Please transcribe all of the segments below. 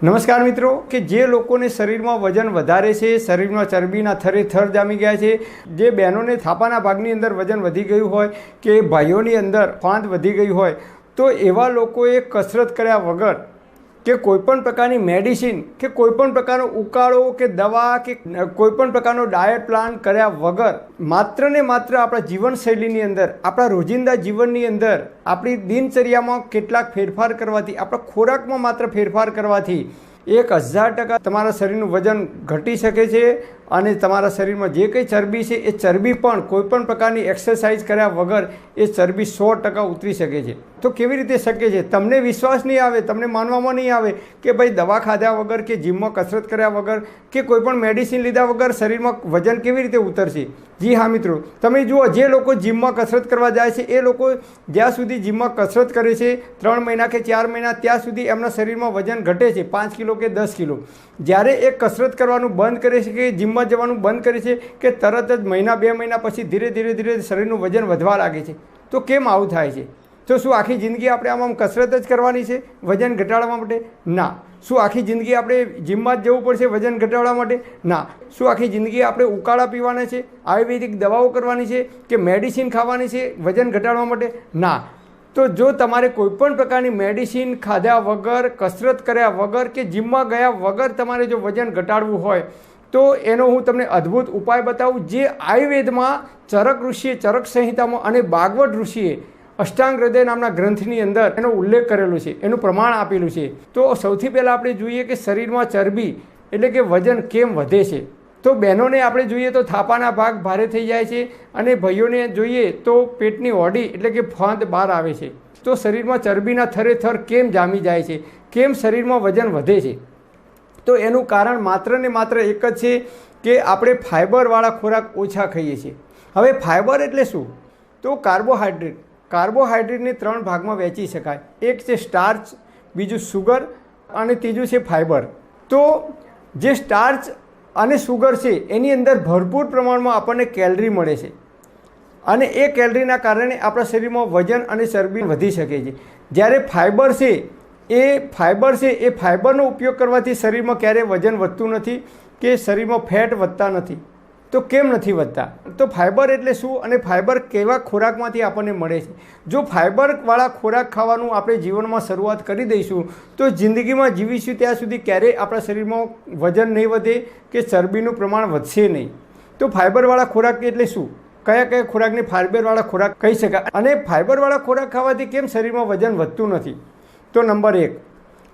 નમસ્કાર મિત્રો, કે જે લોકોને શરીરમાં વજન વધારે છે, શરીરમાં ચરબીના થરે થર જામી ગયા છે, જે બહેનોને થાપાના ભાગની અંદર વજન વધી ગયું હોય કે ભાઈઓની અંદર ફાંત વધી ગઈ હોય, તો એવા લોકોએ કસરત કર્યા વગર કે કોઈપણ પ્રકારની મેડિસિન કે કોઈપણ પ્રકારનો ઉકાળો કે દવા કે કોઈપણ પ્રકારનો ડાયટ પ્લાન કર્યા વગર માત્ર ને માત્ર આપણા જીવનશૈલીની અંદર, આપણા રોજિંદા જીવનની અંદર, આપણી દિનચર્યામાં કેટલાક ફેરફાર કરવાથી, આપણા ખોરાકમાં માત્ર ફેરફાર કરવાથી એક હજાર ટકા તમારા શરીરનું વજન ઘટી શકે છે અને તમારા શરીરમાં જે કંઈ ચરબી છે, એ ચરબી પણ કોઈપણ પ્રકારની એક્સરસાઇઝ કર્યા વગર એ ચરબી સો ટકા ઉતરી શકે છે. તો કેવી રીતે શકે છે? તમને વિશ્વાસ નહીં આવે, તમને માનવામાં નહીં આવે કે ભાઈ દવા ખાધા વગર કે જીમમાં કસરત કર્યા વગર કે કોઈપણ મેડિસિન લીધા વગર શરીરમાં વજન કેવી રીતે ઉતરશે? જી હા, મિત્રો. તમે જુઓ, જે લોકો જીમમાં કસરત કરવા જાય છે, એ લોકો જ્યાં સુધી જીમમાં કસરત કરે છે, ત્રણ મહિના કે ચાર મહિના, ત્યાં સુધી એમના શરીરમાં વજન ઘટે છે, પાંચ કિલો કે દસ કિલો. જ્યારે એ કસરત કરવાનું બંધ કરે છે કે જીમમાં જવાનું બંધ કરે છે કે તરત જ મહિના, બે મહિના પછી ધીરે ધીરે ધીરે શરીરનું વજન વધવા લાગે છે? તો કેમ આવું થાય છે? તો શું આખી જિંદગી આપણે આમ આમ કસરત જ કરવાની છે વજન ઘટાડવા માટે? ના. શું આખી જિંદગી આપણે જીમમાં જ જવું પડશે વજન ઘટાડવા માટે? ના. શું આખી જિંદગી આપણે ઉકાળા પીવાના છે, આયુર્વેદિક દવાઓ કરવાની છે કે મેડિસિન ખાવાની છે વજન ઘટાડવા માટે? ના. તો જો તમારે કોઈપણ પ્રકારની મેડિસિન ખાધા વગર, કસરત કર્યા વગર કે જીમમાં ગયા વગર તમારે જો વજન ઘટાડવું હોય તો એનો હું તમને અદ્ભુત ઉપાય બતાવું. જે આયુર્વેદમાં ચરક ઋષિએ ચરક સંહિતામાં અને બાગવટ ઋષિએ અષ્ટાંગ હૃદય નામના ગ્રંથની અંદર એનો ઉલ્લેખ કરેલો છે, એનું પ્રમાણ આપેલું છે. તો સૌથી પહેલાં આપણે જોઈએ કે શરીરમાં ચરબી એટલે કે વજન કેમ વધે છે? તો બહેનોને આપણે જોઈએ તો થાપાના ભાગ ભારે થઈ જાય છે અને ભાઈઓને જોઈએ તો પેટની ઓડી એટલે કે ફાંદ બહાર આવે છે. તો શરીરમાં ચરબીના થરે થર કેમ જામી જાય છે? કેમ શરીરમાં વજન વધે છે? તો એનું કારણ માત્ર ને માત્ર એક જ છે કે આપણે ફાઇબરવાળા ખોરાક ઓછા ખાઈએ છીએ. હવે ફાઇબર એટલે શું? તો કાર્બોહાઈડ્રેટ કાર્બોહાઈડ્રેટને ત્રણ ભાગમાં વહેંચી શકાય. એક છે સ્ટાર્ચ, બીજું સુગર અને ત્રીજું છે ફાઇબર. તો જે સ્ટાર્ચ અને સુગર છે, એની અંદર ભરપૂર પ્રમાણમાં આપણને કેલરી મળે છે. અને એ કેલરીના કારણે આપણા શરીરમાં વજન અને ચરબી વધી શકે છે. જ્યારે ફાઇબર છે એ ફાઇબર છે, એ ફાઇબરનો ઉપયોગ કરવાથી શરીરમાં ક્યારેય વજન વધતું નથી કે શરીરમાં ફેટ વધતા નથી. તો કેમ નથી વધતા? તો ફાઇબર એટલે શું? અને ફાઇબર કેવા ખોરાકમાંથી આપણને મળે છે? જો ફાઇબરવાળા ખોરાક ખાવાનું આપણે જીવનમાં શરૂઆત કરી દઈશું, તો જિંદગીમાં જીવીશું ત્યાં સુધી ક્યારેય આપણા શરીરમાં વજન નહીં વધે કે ચરબીનું પ્રમાણ વધશે નહીં. તો ફાઇબરવાળા ખોરાક એટલે શું? કયા કયા ખોરાકને ફાઇબરવાળા ખોરાક કહી શકાય? અને ફાઇબરવાળા ખોરાક ખાવાથી કેમ શરીરમાં વજન વધતું નથી? તો નંબર એક.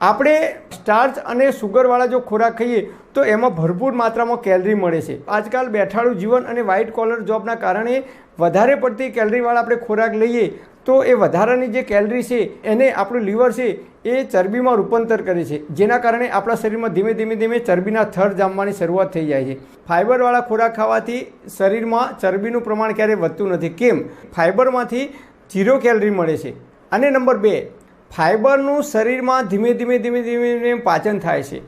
આપણે સ્ટાર્ચ અને સુગરવાળા જો ખોરાક ખાઈએ, તો એમાં ભરપૂર માત્રામાં કેલરી મળે છે. આજકાલ બેઠાડું જીવન અને વ્હાઇટ કોલર જોબના કારણે વધારે પડતી કેલરીવાળા આપણે ખોરાક લઈએ, તો એ વધારાની જે કેલરી છે, એને આપણું લીવર છે, એ ચરબીમાં રૂપાંતર કરે છે. જેના કારણે આપણા શરીરમાં ધીમે ધીમે ધીમે ચરબીના થર જામવાની શરૂઆત થઈ જાય છે. ફાઇબરવાળા ખોરાક ખાવાથી શરીરમાં ચરબીનું પ્રમાણ ક્યારેય વધતું નથી. કેમ? ફાઇબરમાંથી જીરો કેલરી મળે છે. અને નંબર બે ફાઇબરનું શરીરમાં ધીમે ધીમે ધીમે ધીમે ધીમે પાચન થાય છે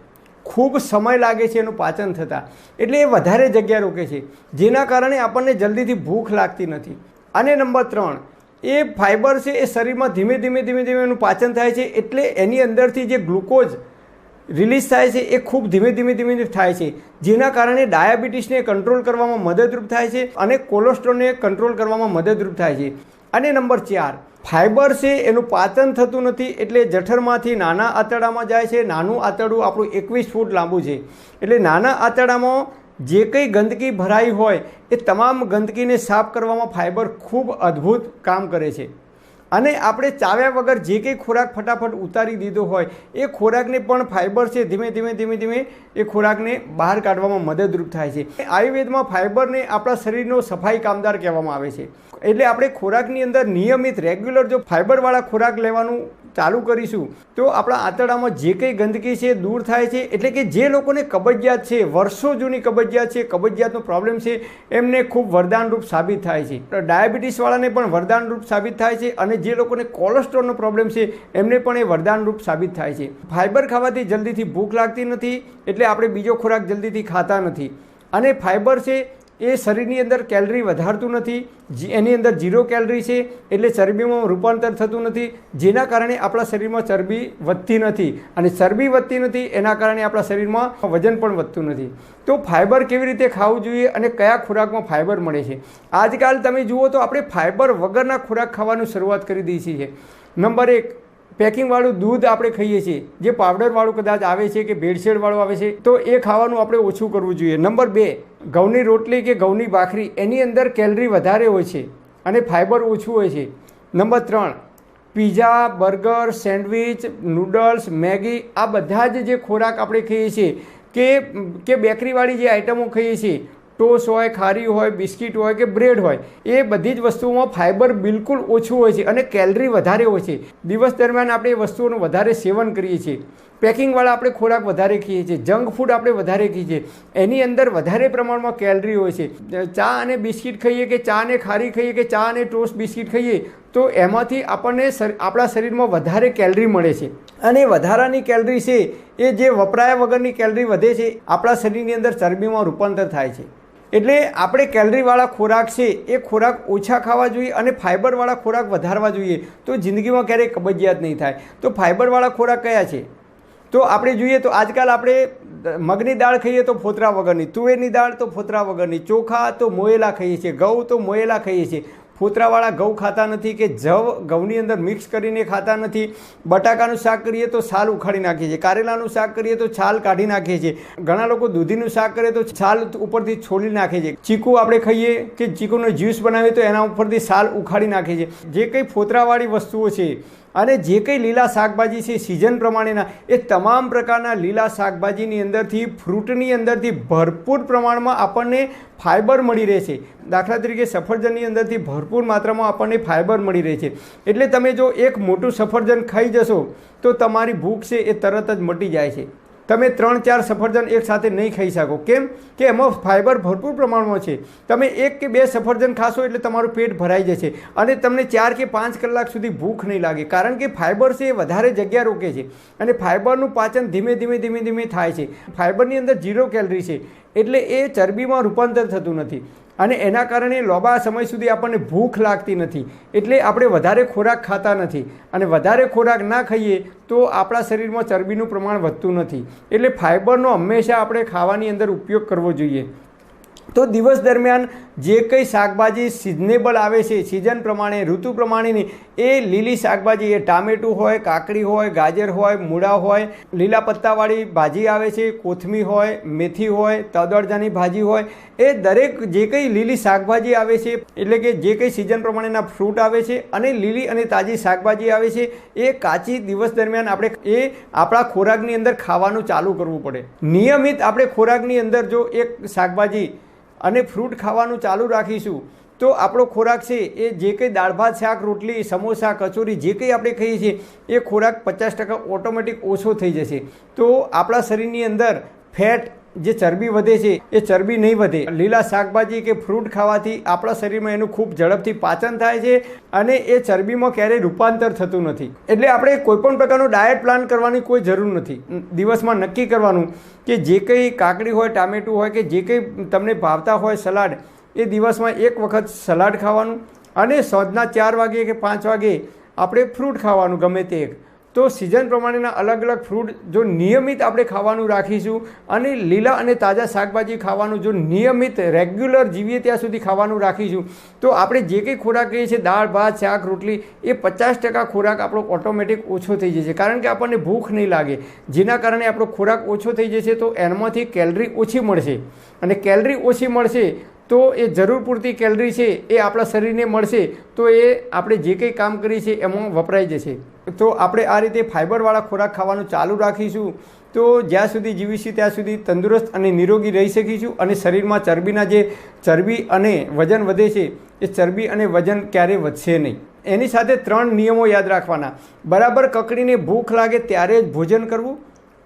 ખૂબ સમય લાગે છે એનું પાચન થતાં એટલે એ વધારે જગ્યા રોકે છે જેના કારણે આપણને જલ્દીથી ભૂખ લાગતી નથી અને નંબર ત્રણ એ ફાઇબર છે એ શરીરમાં ધીમે ધીમે ધીમે ધીમે એનું પાચન થાય છે એટલે એની અંદરથી જે ગ્લુકોઝ રિલીઝ થાય છે એ ખૂબ ધીમે ધીમે ધીમે થાય છે જેના કારણે ડાયાબિટીસને કંટ્રોલ કરવામાં મદદરૂપ થાય છે અને કોલેસ્ટ્રોલને કંટ્રોલ કરવામાં મદદરૂપ થાય છે અને નંબર ચાર ફાઇબર છે, એનું પાચન થતું નથી, એટલે જઠરમાંથી નાના આંતરડામાં જાય છે. નાનું આંતરડું આપણું એકવીસ ફૂટ લાંબુ છે. એટલે નાના આંતરડામાં જે કંઈ ગંદકી ભરાઈ હોય, એ તમામ ગંદકીને સાફ કરવામાં ફાઇબર ખૂબ અદ્ભુત કામ કરે છે. અને આપણે ચાવ્યા વગર જે કંઈ ખોરાક ફટાફટ ઉતારી દીધો હોય, એ ખોરાકને પણ ફાઇબર છે, ધીમે ધીમે ધીમે ધીમે એ ખોરાકને બહાર કાઢવામાં મદદરૂપ થાય છે. આયુર્વેદમાં ફાઇબરને આપણા શરીરનો સફાઈ કામદાર કહેવામાં આવે છે. એટલે આપણે ખોરાકની અંદર નિયમિત રેગ્યુલર જો ફાઇબરવાળા ખોરાક લેવાનું ચાલુ કરીશું. તો આપણા આંતરડામાં જે કંઈ ગંદકી છે દૂર થાય છે. એટલે કે જે લોકોને કબજિયાત છે, વર્ષો જૂની કબજિયાત છે, કબજિયાતનો પ્રોબ્લેમ છે, એમને ખૂબ વરદાનરૂપ સાબિત થાય છે. ડાયાબિટીસવાળાને પણ વરદાનરૂપ સાબિત થાય છે અને જે લોકોને કોલેસ્ટ્રોલનો પ્રોબ્લેમ છે, એમને પણ એ વરદાનરૂપ સાબિત થાય છે. ફાઇબર ખાવાથી જલ્દીથી ભૂખ લાગતી નથી, એટલે આપણે બીજો ખોરાક જલ્દીથી ખાતા નથી. અને ફાઇબર છે એ શરીરની અંદર કેલરી વધારતું નથી એની અંદર ઝીરો કેલરી છે, એટલે ચરબીમાં રૂપાંતર થતું નથી, જેના કારણે આપણા શરીરમાં ચરબી વધતી નથી. અને ચરબી વધતી નથી, એના કારણે આપણા શરીરમાં વજન પણ વધતું નથી. તો ફાઇબર કેવી રીતે ખાવું જોઈએ અને કયા ખોરાકમાં ફાઇબર મળે છે? આજકાલ તમે જુઓ તો આપણે ફાઇબર વગરના ખોરાક ખાવાનું શરૂઆત કરી દઈએ છીએ નંબર એક પેકિંગવાળું દૂધ આપણે ખાઈએ છીએ, જે પાવડરવાળું કદાચ આવે છે કે ભેળસેળવાળું આવે છે, તો એ ખાવાનું આપણે ઓછું કરવું જોઈએ. નંબર બે, ઘઉંની રોટલી કે ઘઉંની ભાખરી એની અંદર કેલરી વધારે હોય છે અને ફાઇબર ઓછું હોય છે. નંબર ત્રણ, pizza, burger, sandwich, noodles, Maggi, આ બધા જ જે ખોરાક આપણે ખાઈએ છીએ કે કે બેકરીવાળી જે આઇટમો ખાઈએ છીએ ટોસ હોય, ખારી હોય, બિસ્કિટ હોય કે બ્રેડ હોય, એ બધી જ વસ્તુઓમાં ફાઇબર બિલકુલ ઓછું હોય છે અને કેલરી વધારે હોય છે. દિવસ દરમિયાન આપણે એ વસ્તુઓનું વધારે સેવન કરીએ છીએ. પેકિંગવાળા આપણે ખોરાક વધારે ખાઈએ છીએ, જંક ફૂડ આપણે વધારે ખાઈએ છીએ. એની અંદર વધારે પ્રમાણમાં કેલરી હોય છે. ચા અને બિસ્કિટ ખાઈએ કે ચા અને ખારી ખાઈએ કે ચા અને ટોસ્ટ બિસ્કિટ ખાઈએ, તો એમાંથી આપણને આપણા શરીરમાં વધારે કેલરી મળે છે. અને વધારાની કેલરી છે એ જે વપરાયા વગરની કેલરી વધે છે, આપણા શરીરની અંદર ચરબીમાં રૂપાંતર થાય છે. એટલે આપણે કેલરીવાળા ખોરાક છે એ ખોરાક ઓછા ખાવા જોઈએ અને ફાઇબરવાળા ખોરાક વધારવા જોઈએ. તો જિંદગીમાં ક્યારેય કબજિયાત નહીં થાય. તો ફાઇબરવાળા ખોરાક કયા છે? તો આપણે જોઈએ તો આજકાલ આપણે મગની દાળ ખાઈએ તો ફોતરા વગરની, તુવેરની દાળ તો ફોતરા વગરની, ચોખા તો મોયેલા ખાઈએ છીએ, ઘઉં તો મોયેલા ખાઈએ છીએ. ફોતરાવાળા ઘઉં ખાતા નથી કે જવ ઘઉંની અંદર મિક્સ કરીને ખાતા નથી. બટાકાનું શાક કરીએ તો છાલ ઉખાડી નાખીએ છીએ, કારેલાનું શાક કરીએ તો છાલ કાઢી નાખીએ છીએ. ઘણા લોકો દૂધીનું શાક કરે તો છાલ ઉપરથી છોલી નાખે છે. ચીકુ આપણે ખાઈએ કે ચીકુનો જ્યુસ બનાવીએ તો એના ઉપરથી છાલ ઉખાડી નાખે છે. જે કંઈ ફોતરાવાળી વસ્તુઓ છે અને જે કંઈ લીલા શાકભાજી છે સિઝન પ્રમાણેના, એ તમામ પ્રકારના લીલા શાકભાજીની અંદરથી, ફ્રૂટની અંદરથી ભરપૂર પ્રમાણમાં આપણને ફાઇબર મળી રહે છે. દાખલા તરીકે સફરજનની અંદરથી ભરપૂર માત્રામાં આપણને ફાઇબર મળી રહે છે. એટલે તમે જો એક મોટું સફરજન ખાઈ જશો, તો તમારી ભૂખ છે એ તરત જ મટી જાય છે. તમે ત્રણ ચાર સફરજન એક સાથે નહીં ખાઈ શકો. કેમ? કે એમાં ફાઇબર ભરપૂર પ્રમાણમાં છે. તમે એક કે બે સફરજન ખાશો એટલે તમારું પેટ ભરાઈ જશે. અને તમને ચાર કે પાંચ કલાક સુધી ભૂખ નહીં લાગે. કારણ કે ફાઇબર છે એ વધારે જગ્યા રોકે છે. અને ફાઇબરનું પાચન ધીમે ધીમે ધીમે ધીમે થાય છે. ફાઇબરની અંદર ઝીરો કેલરી છે. એટલે એ ચરબીમાં રૂપાંતર થતું નથી. અને એના કારણે લાંબા સમય સુધી આપણને ભૂખ લાગતી નથી. એટલે આપણે વધારે ખોરાક ખાતા નથી. અને વધારે ખોરાક ના ખાઈએ તો આપણા શરીરમાં ચરબીનું પ્રમાણ વધતું નથી. એટલે ફાઇબરનો હંમેશા આપણે ખાવાની અંદર ઉપયોગ કરવો જોઈએ. તો દિવસ દરમિયાન જે કંઈ શાકભાજી સિઝનેબલ આવે છે સિઝન પ્રમાણે, ઋતુ પ્રમાણેની, એ લીલી શાકભાજી, એ ટામેટું હોય, કાકડી હોય, ગાજર હોય, મૂળા હોય, લીલા પત્તાવાળી ભાજી આવે છે કોથમી હોય, મેથી હોય તદળજાની ભાજી હોય, એ દરેક જે કંઈ લીલી શાકભાજી આવે છે, એટલે કે જે કંઈ સિઝન પ્રમાણેના ફ્રૂટ આવે છે, અને લીલી અને તાજી શાકભાજી આવે છે, એ કાચી દિવસ દરમિયાન આપણે એ આપણા ખોરાકની અંદર ખાવાનું ચાલુ કરવું પડે. નિયમિત આપણે ખોરાકની અંદર જો એક શાકભાજી અને ફ્રૂટ ખાવાનું ચાલુ રાખીશું. તો આપણો ખોરાક છે, એ જે કંઈ દાળ ભાત, શાક, રોટલી, સમોસા, કચોરી, જે કંઈ આપણે ખાઈએ છીએ, એ ખોરાક પચાસ ટકા ઓટોમેટિક ઓછો થઈ જશે. તો આપણા શરીરની અંદર ફેટ જે ચરબી વધે છે, એ ચરબી નહીં વધે. લીલા શાકભાજી કે ફ્રૂટ ખાવાથી આપણા શરીરમાં એનું ખૂબ ઝડપથી પાચન થાય છે અને એ ચરબીમાં ક્યારેય રૂપાંતર થતું નથી. એટલે આપણે કોઈપણ પ્રકારનો ડાયટ પ્લાન કરવાની કોઈ જરૂર નથી. દિવસમાં નક્કી કરવાનું કે જે કંઈ કાકડી હોય, ટામેટું હોય કે જે કંઈ તમને ભાવતા હોય સલાડ, એ દિવસમાં એક વખત સલાડ ખાવાનું અને સાંજના ચાર વાગે કે પાંચ વાગે આપણે ફ્રૂટ ખાવાનું ગમે તે એક. તો સિઝન પ્રમાણેના અલગ અલગ ફ્રૂટ જો નિયમિત આપણે ખાવાનું રાખીશું અને લીલા અને તાજા શાકભાજી ખાવાનું જો નિયમિત રેગ્યુલર જીવીએ ત્યાં સુધી ખાવાનું રાખીશું, તો આપણે જે કંઈ ખોરાક કહીએ છીએ, દાળ, ભાત, શાક, રોટલી, એ પચાસ ટકા ખોરાક આપણો ઓટોમેટિક ઓછો થઈ જશે. કારણ કે આપણને ભૂખ નહીં લાગે. જેના કારણે આપણો ખોરાક ઓછો થઈ જશે તો એનામાંથી કેલરી ઓછી મળશે. અને કેલરી ઓછી મળશે તો એ જરૂર પૂરતી કેલરી છે, એ આપણા શરીરને મળશે, તો એ આપણે જે કંઈ કામ કરીએ છીએ એમાં વપરાઈ જશે. તો આપણે આ રીતે ફાઇબરવાળા ખોરાક ખાવાનું ચાલુ રાખીશું. તો જ્યાં સુધી જીવીશું ત્યાં સુધી તંદુરસ્ત અને નિરોગી રહી શકીશું અને શરીરમાં ચરબીના જે ચરબી અને વજન વધે છે, એ ચરબી અને વજન ક્યારેય વધશે નહીં. એની સાથે ત્રણ નિયમો યાદ રાખવાના. બરાબર કકડીને ભૂખ લાગે ત્યારે જ ભોજન કરવું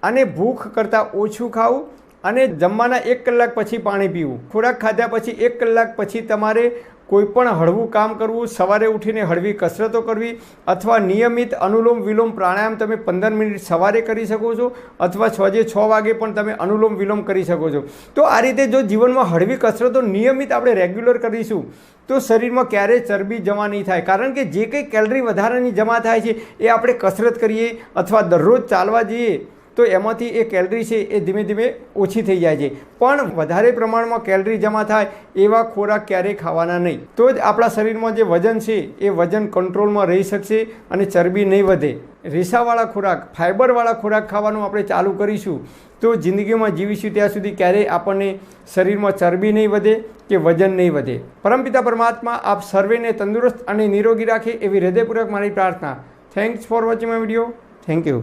અને ભૂખ કરતાં ઓછું ખાવું અને જમવાના એક કલાક પછી પાણી પીવું. ખોરાક ખાધા પછી એક કલાક પછી તમારે કોઈ પણ હળવું કામ કરવું, સવારે ઉઠીને હળવી કસરતો કરવી અથવા નિયમિત અનુલોમ વિલોમ પ્રાણાયામ તમે પંદર મિનિટ સવારે કરી શકો છો અથવા છ જે છ વાગે પણ તમે અનુલોમ વિલોમ કરી શકો છો. તો આ રીતે જો જીવનમાં હળવી કસરતો નિયમિત આપણે રેગ્યુલર કરીશું, તો શરીરમાં ક્યારેય ચરબી જમા નહીં થાય. કારણ કે જે કંઈ કેલરી વધારાની જમા થાય છે એ આપણે કસરત કરીએ અથવા દરરોજ ચાલવા જઈએ તો એમાંથી એ કેલરી છે એ ધીમે ધીમે ઓછી થઈ જાય છે. પણ વધારે પ્રમાણમાં કેલરી જમા થાય એવા ખોરાક ક્યારેય ખાવાના નહીં. તો જ આપણા શરીરમાં જે વજન છે એ વજન કંટ્રોલમાં રહી શકશે અને ચરબી નહીં વધે. રેસાવાળા ખોરાક ફાઇબરવાળા ખોરાક ખાવાનું આપણે ચાલુ કરીશું તો જિંદગીમાં જીવીશું ત્યાં સુધી ક્યારેય આપણને શરીરમાં ચરબી નહીં વધે કે વજન નહીં વધે. પરમપિતા પરમાત્મા, આપ સર્વેને તંદુરસ્ત અને નિરોગી રાખે એવી હૃદયપૂર્વક મારી પ્રાર્થના. Thanks for watching my video thank you